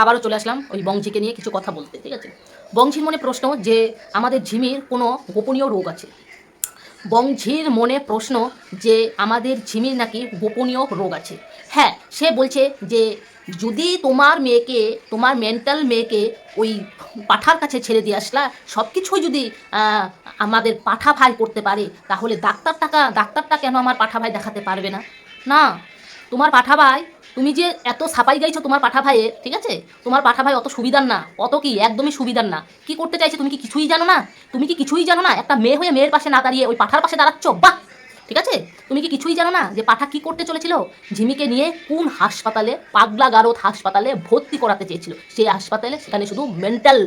আবারও চলে আসলাম ওই বংশীকে নিয়ে কিছু কথা বলতে, ঠিক আছে? বংশীর মনে প্রশ্ন যে, আমাদের ঝিমির কোনো গোপনীয় রোগ আছে? বংশীর মনে প্রশ্ন যে, আমাদের ঝিমির নাকি গোপনীয় রোগ আছে? হ্যাঁ সে বলছে যে, যদি তোমার মেয়েকে, তোমার মেন্টাল মেয়েকে ওই পাঠার কাছে ছেড়ে দিয়ে আসলা সব কিছুই যদি আমাদের পাঠা ভাই করতে পারে, তাহলে ডাক্তার টাকা, ডাক্তারটা কেন আমার পাঠা ভাই দেখাতে পারবে না? না, তোমার পাঠা ভাই তুমি যে এত সাপাই গাইছো তোমার পাঠা ভাইয়ে, ঠিক আছে? তোমার পাঠা ভাই অত সুবিধার না, অত কি, একদমই সুবিধার না। কি করতে চাইছে তুমি কি কিছুই জানো না? তুমি কি কিছুই জানো না? একটা মেয়ে হয়ে মেয়ের পাশে না দাঁড়িয়ে ওই পাঠার পাশে দাঁড়াচ্ছ? বাহ! ঠিক আছে? তুমি কি কিছুই জানো না যে পাঠা কি করতে চলেছিল? ঝিমিকে নিয়ে কোন হাসপাতালে, পাগলা গারদ হাসপাতালে ভর্তি করাতে চেয়েছিল? সেই হাসপাতালে সেখানে শুধু মেন্টাল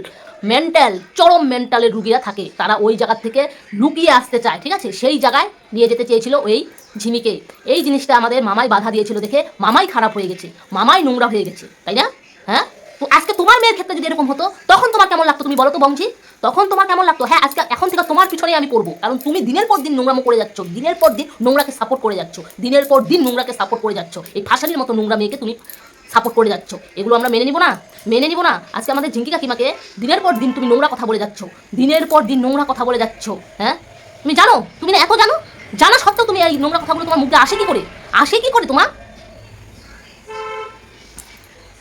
মেন্টাল চরম মেন্টালের রুগীরা থাকে। তারা ওই জায়গা থেকে লুকিয়ে আসতে চায়, ঠিক আছে? সেই জায়গায় নিয়ে যেতে চেয়েছিল ওই ঝিমিকে। এই জিনিসটা আমাদের মামাই বাধা দিয়েছিল দেখে মামাই খারাপ হয়ে গেছে। মামাই নোংরা হয়ে গেছে, তাই না? হ্যাঁ? তো আজকে তোমার মেয়ের ক্ষেত্রে যদি এরকম হতো, তখন তোমার কেমন লাগতো তুমি বলো তো বংশী? তখন তোমার কেমন লাগতো? হ্যাঁ আজকে এখন থেকে তোমার পিছনে আমি পড়ব। কারণ তুমি দিনের পর দিন নোংরামো করে যাচ্ছ। দিনের পর দিন নোংরাকে সাপোর্ট করে যাচ্ছ। দিনের পর দিন নোংরাকে সাপোর্ট করে যাচ্ছ। এই ফাঁসানির মতো নোংরা মেয়েকে তুমি সাপোর্ট করে যাচ্ছ। এগুলো আমরা মেনে নিব না? মেনে নিব না? আজকে আমাদের ঝিঙ্কি কাকিমাকে দিনের পর দিন তুমি নোংরা কথা বলে যাচ্ছ। দিনের পর দিন নোংরা কথা বলে যাচ্ছ। হ্যাঁ? তুমি জানো? তুমি না এত জানো? জানা সত্ত্বেও তুমি এই নোংরা কথাগুলো তোমার মুখে আসে কি করে? আসে কি করে তোমার?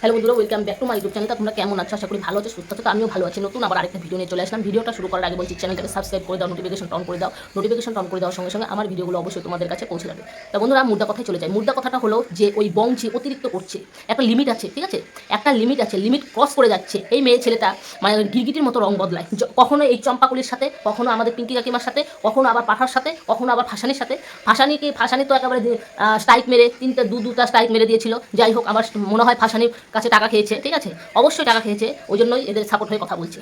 হ্যালো বন্ধুরা welcome back to my YouTube চ্যানেলটা তোমরা কেমন আছো? আশা করি ভালো আছো, সুস্থ তো আমিও ভালো আছি। নতুন আবার আরেকটা ভিডিও নিয়ে চলে আসলাম। ভিডিওটা শুরু করার আগে বলছি চ্যানেলটাকে সাবস্ক্রাইব করে দাও নোটিফিকেশন অন করে দাও। নোটিফিকেশন অন করে দেওয়ার সঙ্গে সঙ্গে আমার ভিডিওগুলো অবশ্যই তোমাদের কাছে পৌঁছে যাবে। তা বন্ধুরা মুদ্রা কথায় চলে যায় মুদ্রা কথাটা হলো যে, ওই বংশী অতিরিক্ত করছে, একটা লিমিট আছে, ঠিক আছে? একটা লিমিট আছে লিমিট ক্রস করে যাচ্ছে। এই মেয়ে ছেলেটা মানে গিরগিটির মতো রং বদলায়। কখনো এই চম্পাকুলির সাথে, কখনো আমাদের পিঙ্কি কাকিমার সাথে, কখনো আবার পাঠার সাথে, কখনো আবার ফাঁসানির সাথে। ফাঁসানিকে ফাঁসানি তো একেবারে স্ট্রাইক মেরে, তিনটে দু দুটা স্ট্রাইক মেরে দিয়েছিল। যাই হোক, আমার মনে হয় ফাঁসানির কাছে টাকা খেয়েছে, ঠিক আছে? অবশ্যই টাকা খেয়েছে, ওই জন্যই এদের সাপোর্ট হয়ে কথা বলছে।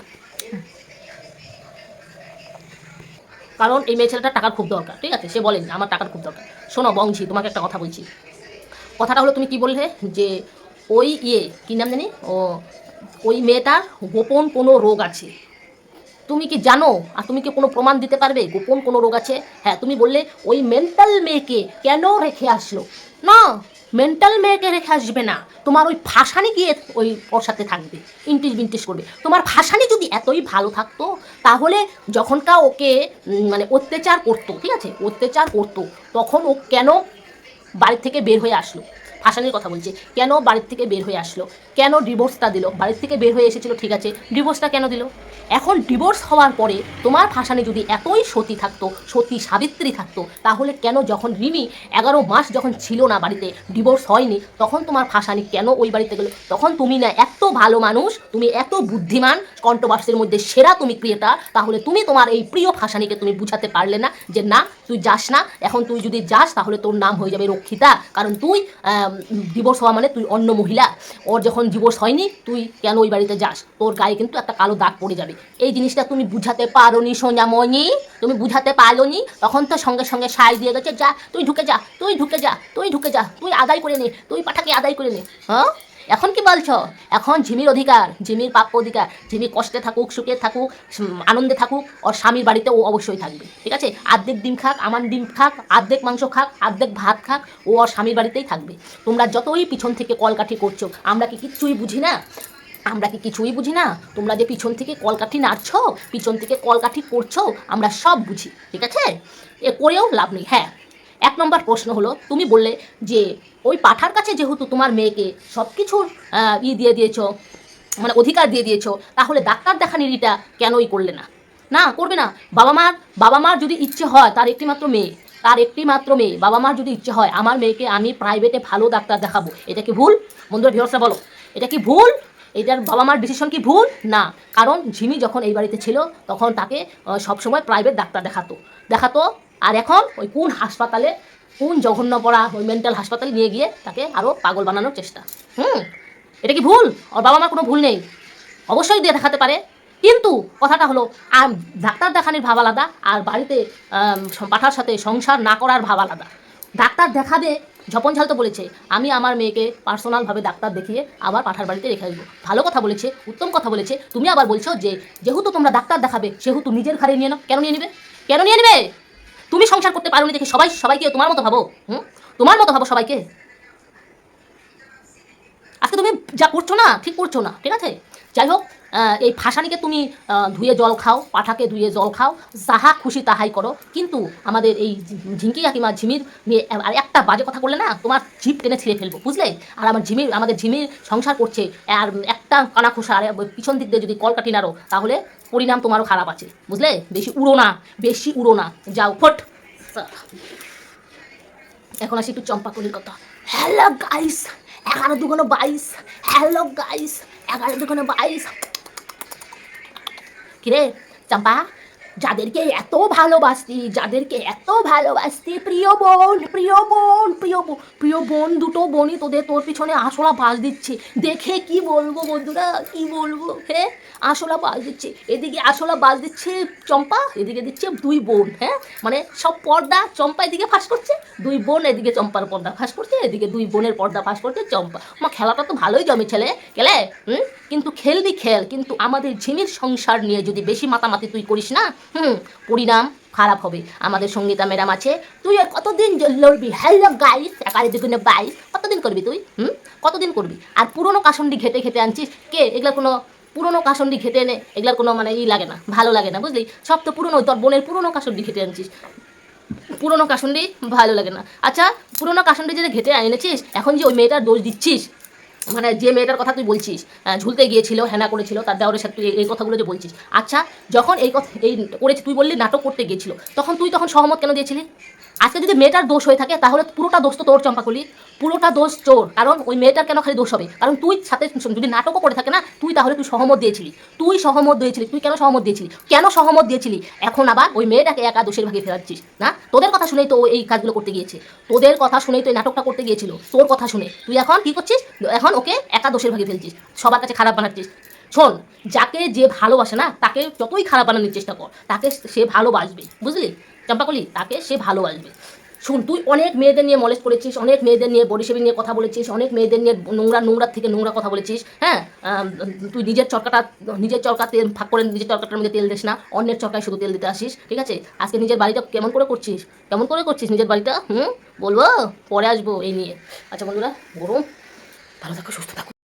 কারণ এই মেয়ে ছেলেটার টাকার খুব দরকার, ঠিক আছে? সে বলেন, আমার টাকার খুব দরকার। শোনো, বংশী, তোমাকে একটা কথা বলছি। কথাটা হলো, তুমি কি বললে? যে ওই ইয়ে কী নাম জানি? ও, ওই মেয়েটার গোপন কোনো রোগ আছে। তুমি কি জানো? আর তুমি কি কোনো প্রমাণ দিতে পারবে? গোপন কোনো রোগ আছে? হ্যাঁ তুমি বললে, ওই মেন্টাল মেয়েকে কেন রেখে আসলো? না! মেন্টাল মেয়েকে রেখে আসবে না। তোমার ওই ফাঁসানি গিয়ে ওই ওর সাথে থাকবে। ইন্টিস বিন্টিস করবে। তোমার ফাঁসানি যদি এতই ভালো থাকতো, তাহলে যখনকা ওকে মানে অত্যাচার করতো, ঠিক আছে? অত্যাচার করতো, তখন ও কেন বাড়ি থেকে বের হয়ে আসলো? ফাঁসানির কথা বলছি। কেন বাড়ির থেকে বের হয়ে আসলো? কেন ডিভোর্সটা দিল? বাড়ির থেকে বের হয়ে এসেছিল, ঠিক আছে। ডিভোর্সটা কেন দিল? এখন ডিভোর্স হওয়ার পরে তোমার ফাঁসানি যদি এতই সতী থাকতো, সতী সাবিত্রী থাকতো, তাহলে কেন যখন রিমি এগারো মাস যখন ছিল না বাড়িতে ডিভোর্স হয়নি, তখন তোমার ফাঁসানি কেন ওই বাড়িতে গেলো? তখন তুমি না এত ভালো মানুষ, তুমি এত বুদ্ধিমান কণ্ঠবাসের মধ্যে সেরা তুমি ক্রিয়েটার, তাহলে তুমি তোমার এই প্রিয় ফাঁসানিকে তুমি বুঝাতে পারলে না যে, না, তুই যাস না। এখন তুই যদি যাস, তাহলে তোর নাম হয়ে যাবে রক্ষিতা। কারণ তুই ডিভোর্স হওয়া মানে তুই অন্য মহিলা, ওর যখন ডিভোর্স হয়নি, তুই কেন ওই বাড়িতে যাস? তোর গায়ে কিন্তু একটা কালো দাগ পড়ে যাবে। এই জিনিসটা তুমি বুঝাতে পারো নি সোনামণি। তুমি বুঝাতে পারো নি তখন তো সঙ্গে সঙ্গে সাই দিয়ে গেছে, যা, তুই ঢুকে যা, তুই ঢুকে যা, তুই ঢুকে যা, তুই আদায় করে নে, তুই পাঠাকে আদায় করে নে। হ্যাঁ? এখন কি বলছো? এখন ঝিমির অধিকার ঝিমির প্রাপ্য অধিকার ঝিমি কষ্টে থাকুক, সুখে থাকুক আনন্দে থাকুক, ওর স্বামীর বাড়িতে ও অবশ্যই থাকবে, ঠিক আছে? আর্ধেক ডিম খাক আমার ডিম খাক, আর্ধেক মাংস খাক, আর্ধেক ভাত খাক, ও ওর স্বামীর বাড়িতেই থাকবে। তোমরা যতই পিছন থেকে কলকাঠি করছ, আমরা কি কিচ্ছুই বুঝি না? আমরা কি কিছুই বুঝি না? তোমরা যে পিছন থেকে কলকাঠি নাড়ছো, পিছন থেকে কলকাঠি করছ, আমরা সব বুঝি, ঠিক আছে? এ করেও লাভ নেই হ্যাঁ। এক নম্বর প্রশ্ন হলো, তুমি বললে যে ওই পাঠার কাছে যেহেতু তোমার মেয়েকে সব কিছুর ই দিয়ে দিয়েছ মানে অধিকার দিয়ে দিয়েছ, তাহলে ডাক্তার দেখানিটা কেনই করলে না? না, করবে না। বাবা মার বাবা মার যদি ইচ্ছে হয়, তার একটি মাত্র মেয়ে, তার একটি মাত্র মেয়ে, বাবা মার যদি ইচ্ছে হয়, আমার মেয়েকে আমি প্রাইভেটে ভালো ডাক্তার দেখাবো। এটা কি ভুল? বন্ধুরা ভিউয়ার্সরা বলো। এটা কি ভুল? এটার বাবা মার ডিসিশন কি ভুল? না। কারণ ঝিমি যখন এই বাড়িতে ছিল, তখন তাকে সবসময় প্রাইভেট ডাক্তার দেখাতো। দেখাতো আর এখন ওই কোন হাসপাতালে, কোন জঘন্য পড়া ওই মেন্টাল হাসপাতালে নিয়ে গিয়ে তাকে আরও পাগল বানানোর চেষ্টা। হুম? এটা কি ভুল? ওর বাবা মার কোনো ভুল নেই। অবশ্যই দিয়ে দেখাতে পারে। কিন্তু কথাটা হলো, আর ডাক্তার দেখানোর ভাব আলাদা, আর বাড়িতে পাঠার সাথে সংসার না করার ভাব আলাদা। ডাক্তার দেখাবে ঝপন ঝাল তো বলেছে, আমি আমার মেয়েকে পার্সোনালভাবে ডাক্তার দেখিয়ে আবার পাঠার বাড়িতে রেখে দেবো ভালো কথা বলেছে, উত্তম কথা বলেছে। তুমি আবার বলছো যে, যেহেতু তোমরা ডাক্তার দেখাবে, সেহেতু নিজের ঘাড়ে নিয়ে নাও। কেন নিয়ে নেবে? কেন নিয়ে নেবে? তুমি সংসার করতে পারোনি দেখে সবাই সবাইকে তোমার মতো ভাবো। হুম? তোমার মতো ভাবো সবাইকে। আজকে তুমি যা করছ না, ঠিক করছ না, ঠিক আছে? যাই হোক এই ফাঁসানিকে তুমি ধুয়ে জল খাও, পাঠাকে ধুয়ে জল খাও, যাহা খুশি তাহাই করো। কিন্তু আমাদের এই ঝিঙ্কি কাকিমা, ঝিমির নিয়ে আর একটা বাজে কথা বললে না, তোমার জিপ টেনে ছিঁড়ে ফেলব, বুঝলে? আর আমার ঝিমির, আমাদের ঝিমির সংসার করছে, আর একটা কানা খোসা, আর পিছন দিক দিয়ে যদি কল কাটি নাড়ো, তাহলে পরিণাম তোমারও খারাপ আছে, বুঝলে? বেশি উড়ো না, বেশি উড়ো না, যাও, ফট। এখন আসি একটু চম্পাকলির কথা। হ্যালো গাইস এগারো দুগুনো বাইশ। হ্যালো গাইস এগারো দুগুনো বাইশ। কিরে চম্পা, যাদেরকে এত ভালোবাসতি, যাদেরকে এত ভালোবাসতি, প্রিয় বোন প্রিয় বোন প্রিয় বোন প্রিয় বোন, দুটো বোনই তোদের তোর পিছনে আসলা বাস দিচ্ছে। দেখে কি বলব বন্ধুরা, কি বলব? হ্যাঁ আসলা বাস দিচ্ছে। এদিকে আসলা বাস দিচ্ছে চম্পা, এদিকে দিচ্ছে দুই বোন হ্যাঁ? মানে সব পর্দা চম্পা এদিকে ফাঁস করছে, দুই বোন এদিকে চম্পার পর্দা ফাঁস করছে, এদিকে দুই বোনের পর্দা ফাঁস করছে চম্পা। মা, খেলাটা তো ভালোই জমে ছেলে খেলে হুম? কিন্তু খেলবি খেল, কিন্তু আমাদের ঝিমির সংসার নিয়ে যদি বেশি মাতামাতি তুই করিস না, হুম, পরিণাম খারাপ হবে। আমাদের সঙ্গীতা ম্যাডাম আছে। তুই আর কতদিন লড়বি? হ্যালো গাইস, একারে দুগুণে বাইশ কতদিন করবি তুই? হুম, কতদিন করবি? আর পুরনো কাসন্ডি ঘেটে ঘেটে আনছিস? কে? এগুলো কোনো পুরনো কাসন্ডি ঘেটে এনে এগুলার কোনো মানে ই লাগে না, ভালো লাগে না, বুঝলি? সব তো পুরনো, তোর বোনের পুরনো কাসন্ডি ঘেটে আনছিস। পুরনো কাসন্ডি ভালো লাগে না। আচ্ছা পুরনো কাসন্ডি যেটা ঘেটে এনেছিস এখন যে ওই মেয়েটার দোষ দিচ্ছিস মানে যে মেয়েটার কথা তুই বলছিস ঝুলতে গিয়েছিল, হেনা করেছিল, তার দেওয়ারের সাথে তুই এই কথাগুলো যে বলছিস। আচ্ছা যখন এই কথা, এই করেছি, তুই বললি নাটক করতে গিয়েছিল, তখন তুই তখন সহমত কেন দিয়েছিলি? আজকে যদি মেয়েটার দোষ হয়ে থাকে, তাহলে পুরোটা দোষ তো তোর, চম্পাকলি। পুরোটা দোষ চোর কারণ ওই মেয়েটার কেন খালি দোষ হবে? কারণ তুই সাথে যদি নাটকও করে থাকে না, তুই তাহলে তুই সহমত দিয়েছিলি। তুই সহমত দিয়েছিলি, তুই কেন সহমত দিয়েছিলি? কেন সহমত দিয়েছিলি? এখন আবার ওই মেয়েটাকে একা দোষের ভাগে ফেরাচ্ছিস, না? তোদের কথা শুনেই তো এই কাজগুলো করতে গিয়েছে। তোদের কথা শুনেই তো এই নাটকটা করতে গিয়েছিল। তোর কথা শুনে। তুই এখন কি করছিস? এখন ওকে একা দোষের ভাগে ফেলছিস, সবার কাছে খারাপ বানাচ্ছিস। শোন, যাকে যে ভালোবাসে না, তাকে যতই খারাপ বানানোর চেষ্টা কর, তাকে সে ভালোবাসবে, বুঝলি? চম্পাকলি তাকে সে ভালোবাসবে। শুন, তুই অনেক মেয়েদের নিয়ে মলেজ করেছিস, অনেক মেয়েদের নিয়ে বডি শেভিং নিয়ে কথা বলেছিস, অনেক মেয়েদের নিয়ে নোংরা নোংরা থেকে নোংরা কথা বলেছিস হ্যাঁ? তুই নিজের চরকাটা, নিজের চরকা তেল ফাঁক করে নিজের চরকাটার মধ্যে তেল দিস না, অন্যের চরকায় শুধু তেল দিতে আসিস, ঠিক আছে? আজকে নিজের বাড়িটা কেমন করে করছিস? কেমন করে করছিস নিজের বাড়িটা? হুম? বলব? পরে আসব এই নিয়ে। আচ্ছা বন্ধুরা গরম ভালো থাকো, সুস্থ থাকো।